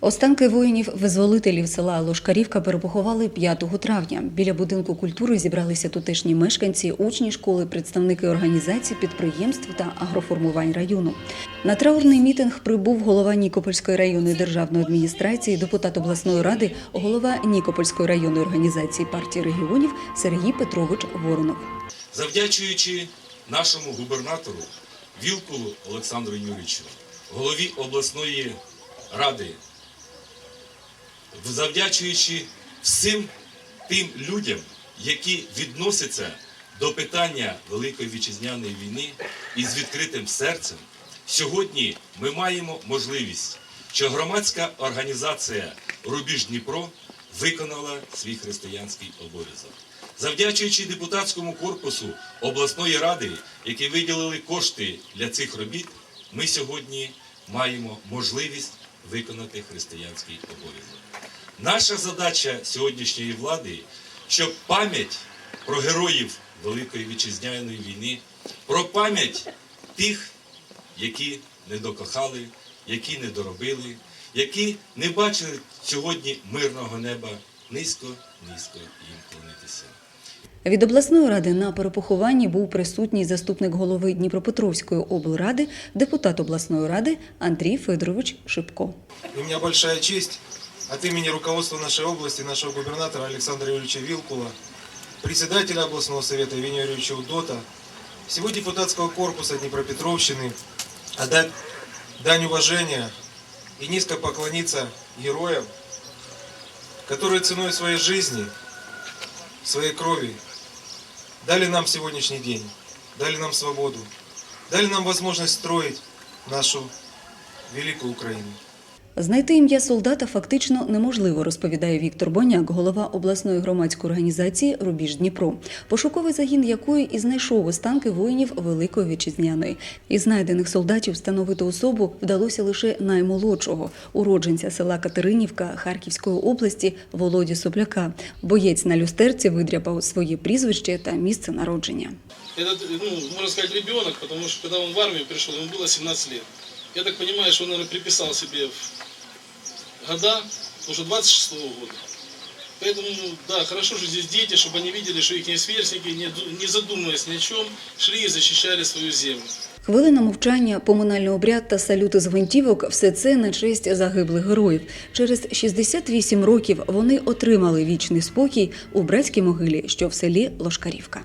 Останки воїнів-визволителів села Лошкарівка перепоховали 5 травня. Біля будинку культури зібралися тутешні мешканці, учні школи, представники організацій, підприємств та агроформувань району. На траурний мітинг прибув голова Нікопольської районної державної адміністрації, депутат обласної ради, голова Нікопольської районної організації партії регіонів Сергій Петрович Воронов. Завдячуючи нашому губернатору Вілкулу Олександру Юрійовичу, голові обласної ради, завдячуючи всім тим людям, які відносяться до питання Великої вітчизняної війни із відкритим серцем, сьогодні ми маємо можливість, що громадська організація Рубіж Дніпро виконала свій християнський обов'язок. Завдячуючи депутатському корпусу обласної ради, які виділили кошти для цих робіт, ми сьогодні маємо можливість виконати християнський обов'язок. Наша задача сьогоднішньої влади, щоб пам'ять про героїв Великої вітчизняної війни, про пам'ять тих, які не докохали, які не доробили, які не бачили сьогодні мирного неба, низько, низько їм клонитися. Від обласної ради на перепохованні був присутній заступник голови Дніпропетровської облради, депутат обласної ради Андрій Федорович Шипко. У меня большая честь от имени руководства нашей области, нашего губернатора Александра Юрьевича Вилкула, председателя областного совета Евгения Юрьевича Удота, всего депутатского корпуса Днепропетровщины отдать дань уважения и низко поклониться героям, которые ценой своей жизни, своей крови дали нам сегодняшний день, дали нам свободу, дали нам возможность строить нашу великую Украину. Знайти ім'я солдата фактично неможливо, розповідає Віктор Боняк, голова обласної громадської організації Рубіж Дніпро, пошуковий загін якої і знайшов останки воїнів Великої вітчизняної. Із знайдених солдатів встановити особу вдалося лише наймолодшого уродженця села Катеринівка Харківської області Володі Сопляка. Боєць на люстерці видряпав своє прізвище та місце народження. Этот, ну, можно сказать, ребенок, потому что когда он в армию пришел, ему было 17 лет. Я так понимаю, что он, наверное, приписал себе в года, потому что 26 года. Поэтому, ну, да, хорошо, что здесь дети, чтобы они видели, что их сверстники, не, ду- не задумываясь ни о чем, шли и защищали свою землю. Хвилина мовчання, поминальний обряд та салюти з гвинтівок – все це на честь загиблих героїв. Через 68 років вони отримали вічний спокій у братській могилі, що в селі Лошкарівка.